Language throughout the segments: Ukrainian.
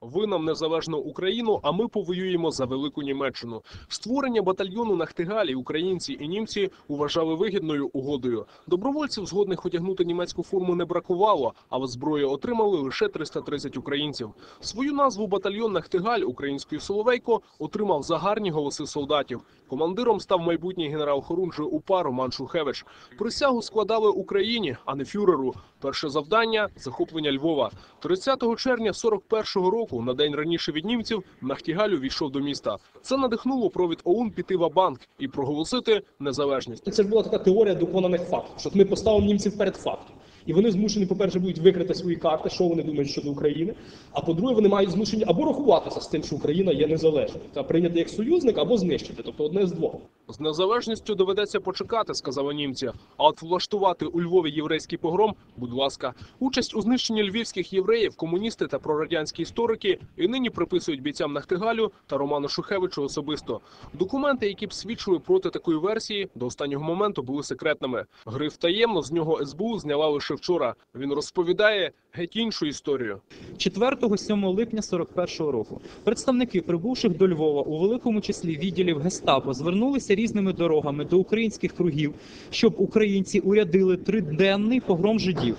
Ви нам незалежну Україну, а ми повоюємо за велику Німеччину. Створення батальйону Нахтигалі українці і німці вважали вигідною угодою. Добровольців згодних одягнути німецьку форму не бракувало, а от зброї отримали лише 330 українців. Свою назву батальйон Нахтигаль українською Соловейко отримав за гарні голоси солдатів. Командиром став майбутній генерал Хорунжий УПА Роман Шухевич. Присягу складали Україні, а не фюреру. Перше завдання захоплення Львова. 30 червня 41-го року, на день раніше від німців, Нахтігаль увійшов до міста. Це надихнуло провід ОУН піти в банк і проголосити незалежність. Це ж була така теорія доконаних фактів, що ми поставимо німців перед фактом. І вони змушені, по-перше, будуть викрити свої карти, що вони думають щодо України. А по-друге, вони мають змушені або рахуватися з тим, що Україна є незалежною, та прийняти як союзник, або знищити. Тобто одне з двох. З незалежністю доведеться почекати, сказали німці. А от влаштувати у Львові єврейський погром, будь ласка, участь у знищенні львівських євреїв, комуністи та прорадянські історики і нині приписують бійцям Нахтигалю та Роману Шухевичу особисто. Документи, які б свідчили проти такої версії, до останнього моменту були секретними. Гриф таємно з нього СБУ зняла лише вчора. Він розповідає геть іншу історію. 4-7 липня 41-го року представники прибувших до Львова у великому числі відділів Гестапо звернулися різними дорогами до українських кругів, щоб українці урядили триденний погром жидів.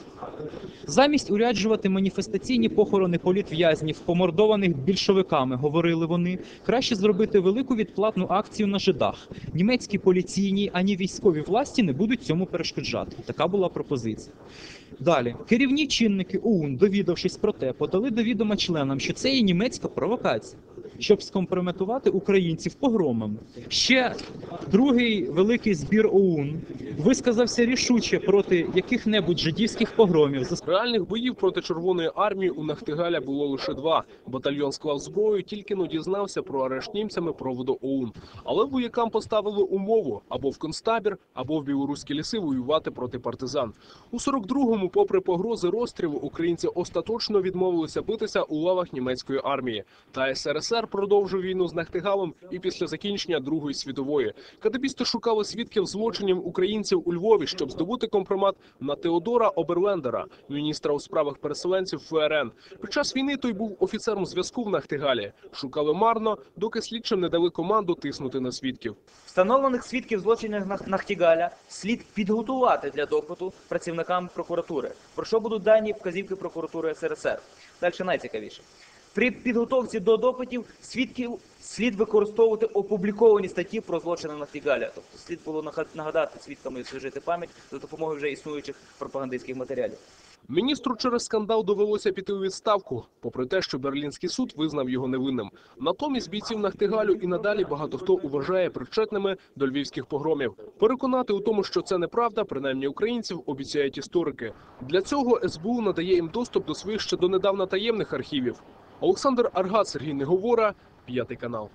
Замість уряджувати маніфестаційні похорони політв'язнів, помордованих більшовиками, говорили вони, краще зробити велику відплатну акцію на жидах. Німецькі поліційні ані військові власті не будуть цьому перешкоджати. Така була пропозиція. Далі керівні чинники ОУН, довідавшись про те, подали до відома членам, що це є німецька провокація, щоб скомпрометувати українців погромами. Ще другий великий збір ОУН висказався рішуче проти яких-небудь жидівських погромів. Реальних боїв проти Червоної армії у Нахтигаля було лише два. Батальйон склав зброю, тільки но дізнався про арешт німцями проводу ОУН. Але воякам поставили умову або в концтабір, або в білоруські ліси воювати проти партизан. У 42-му, попри погрози розстрілу, українці остаточно відмовилися битися у лавах німецької армії. Та СРСР продовжив війну з Нахтигалом і після закінчення Другої світової. Кадебісти шукали свідків злочинів українців у Львові, щоб здобути компромат на Теодора Оберлендера, міністра у справах переселенців ФРН. Під час війни той був офіцером зв'язку в Нахтигалі. Шукали марно, доки слідчим не дали команду тиснути на свідків. Встановлених свідків злочинів Нах- Нахтігаля слід підготувати для допиту працівникам прокуратури, про що будуть дані вказівки прокуратури СРСР. Далі найцікавіше. При підготовці до допитів свідків слід використовувати опубліковані статті про злочини Нахтігаля. Тобто слід було нагадати свідкам і освіжити пам'ять за допомогою вже існуючих пропагандистських матеріалів. Міністру через скандал довелося піти у відставку, попри те, що берлінський суд визнав його невинним. Натомість бійців Нахтигалю і надалі багато хто вважає причетними до львівських погромів. Переконати у тому, що це неправда, принаймні українців обіцяють історики. Для цього СБУ надає їм доступ до своїх ще донедавна таємних архівів. Олександр Аргат, Сергій Неговора, п'ятий канал.